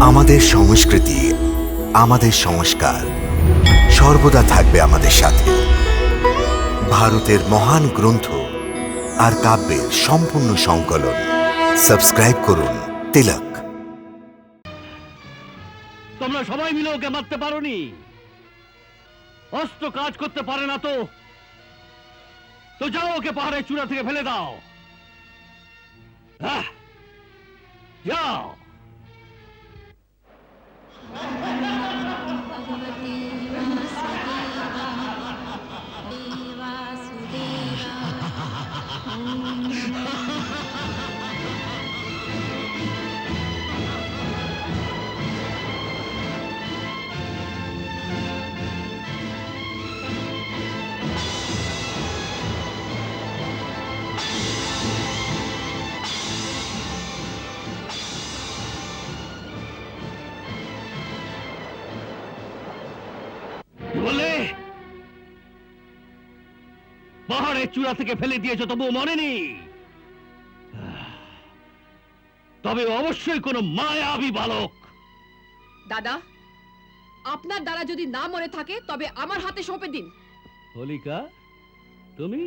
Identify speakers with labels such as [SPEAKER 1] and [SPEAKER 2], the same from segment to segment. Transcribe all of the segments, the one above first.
[SPEAKER 1] আমাদের সংস্কৃতি, আমাদের সংস্কার সর্বদা থাকবে আমাদের সাথে। ভারতের মহান গ্রন্থ আর কাব্যের সম্পূর্ণ সংকলন। সাবস্ক্রাইব করুন তিলক।
[SPEAKER 2] তোমরা সবাই মিলে ওকে মারতে পারোনি। অস্ত্র কাজ করতে পারে না তো। তো যাও ওকে পাহাড়ের চূড়া থেকে ফেলে দাও। যাও। Timothy পাহাড়ের চূড়া থেকে ফেলে দিয়েছ তবু মনে নেই। তবে অবশ্যই কোনো মায়াবী বালক।
[SPEAKER 3] দাদা আপনার দ্বারা যদি না মনে থাকে তবে আমার হাতে সঁপে দিন।
[SPEAKER 2] হোলিকা তুমি?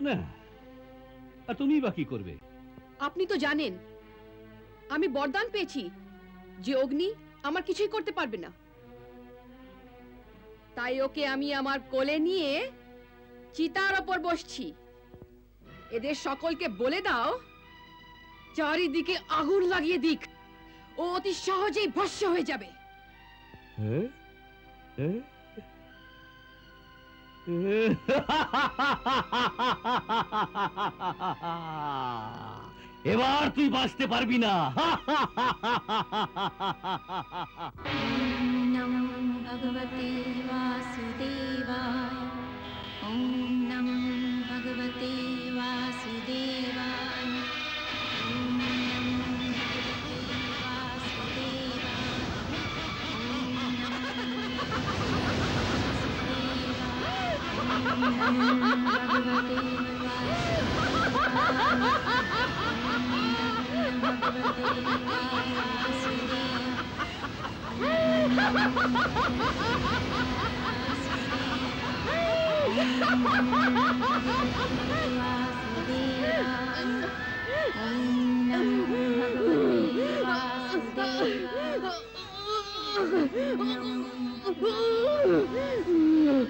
[SPEAKER 2] না আর তুমি বা কি করবে?
[SPEAKER 3] আপনি তো জানেন আমি বরদান পেয়েছি যে অগ্নি আমার কিছুই করতে পারবে না। তাই ওকে আমি আমার কোলে নিয়ে চিতার ওপর বসছি। এদের সকলকে বলে দাও চারিদিকে আগুন লাগিয়ে দিক। ও অতি সহজেই ভস্য হয়ে যাবে।
[SPEAKER 2] এবার তুই বাঁচতে পারবি না।
[SPEAKER 4] ভগবতী বাসুদেবা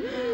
[SPEAKER 4] Oh,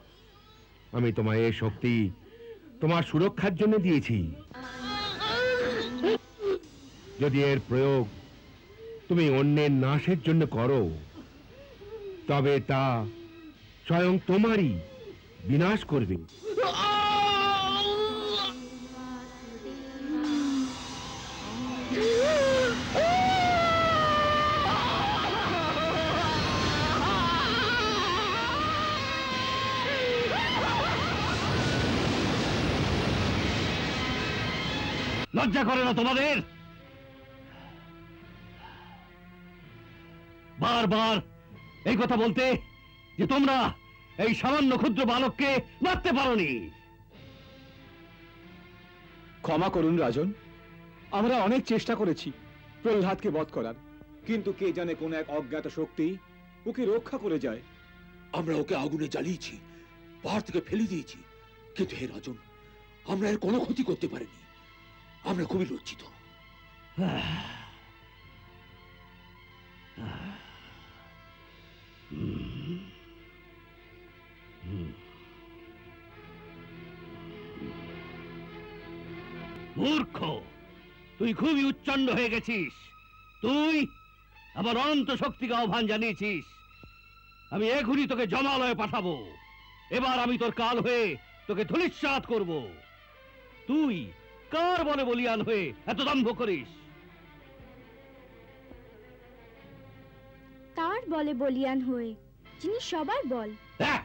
[SPEAKER 4] আমি তোমায় এই শক্তি তোমার সুরক্ষার জন্য দিয়েছি। যদি এর প্রয়োগ তুমি অন্যের নাশের জন্য করো, তবে তা স্বয়ং তোমারই বিনাশ করবে।
[SPEAKER 2] লজ্জা করে না তোমাদের? বারবার এই কথা বলতে যে তোমরা এই সামান্য ক্ষুদ্র বালককে মারতে পারোনি।
[SPEAKER 5] ক্ষমা করুন রাজন। আমরা অনেক চেষ্টা করেছি প্রহ্লাদকে বধ করার। কিন্তু কে জানে কোন এক অজ্ঞাত শক্তি ওকে রক্ষা করে যায়।
[SPEAKER 6] আমরা ওকে আগুনে জ্বালিয়েছি পাহাড় থেকে ফেলে দিয়েছি। কিন্তু হে রাজন আমরা এর কোনো ক্ষতি করতে পারিনি। আমরা খুবই লজ্জিত।
[SPEAKER 2] মূর্খ, তুই খুবই উচ্চণ্ড হয়ে গেছিস। তুই আমার অনন্ত শক্তিকে আহ্বান জানিয়েছিস। আমি এখনই তোকে জমালয়ে পাঠাবো। এবার আমি তোর কাল হয়ে তোকে ধূলিসাৎ করব। তুই কার বলে বলিয়ান হয়ে এত দম্ভ করিস।
[SPEAKER 7] তার বলে বলিয়ান হয়ে যিনি সবার বল।
[SPEAKER 2] হ্যাঁ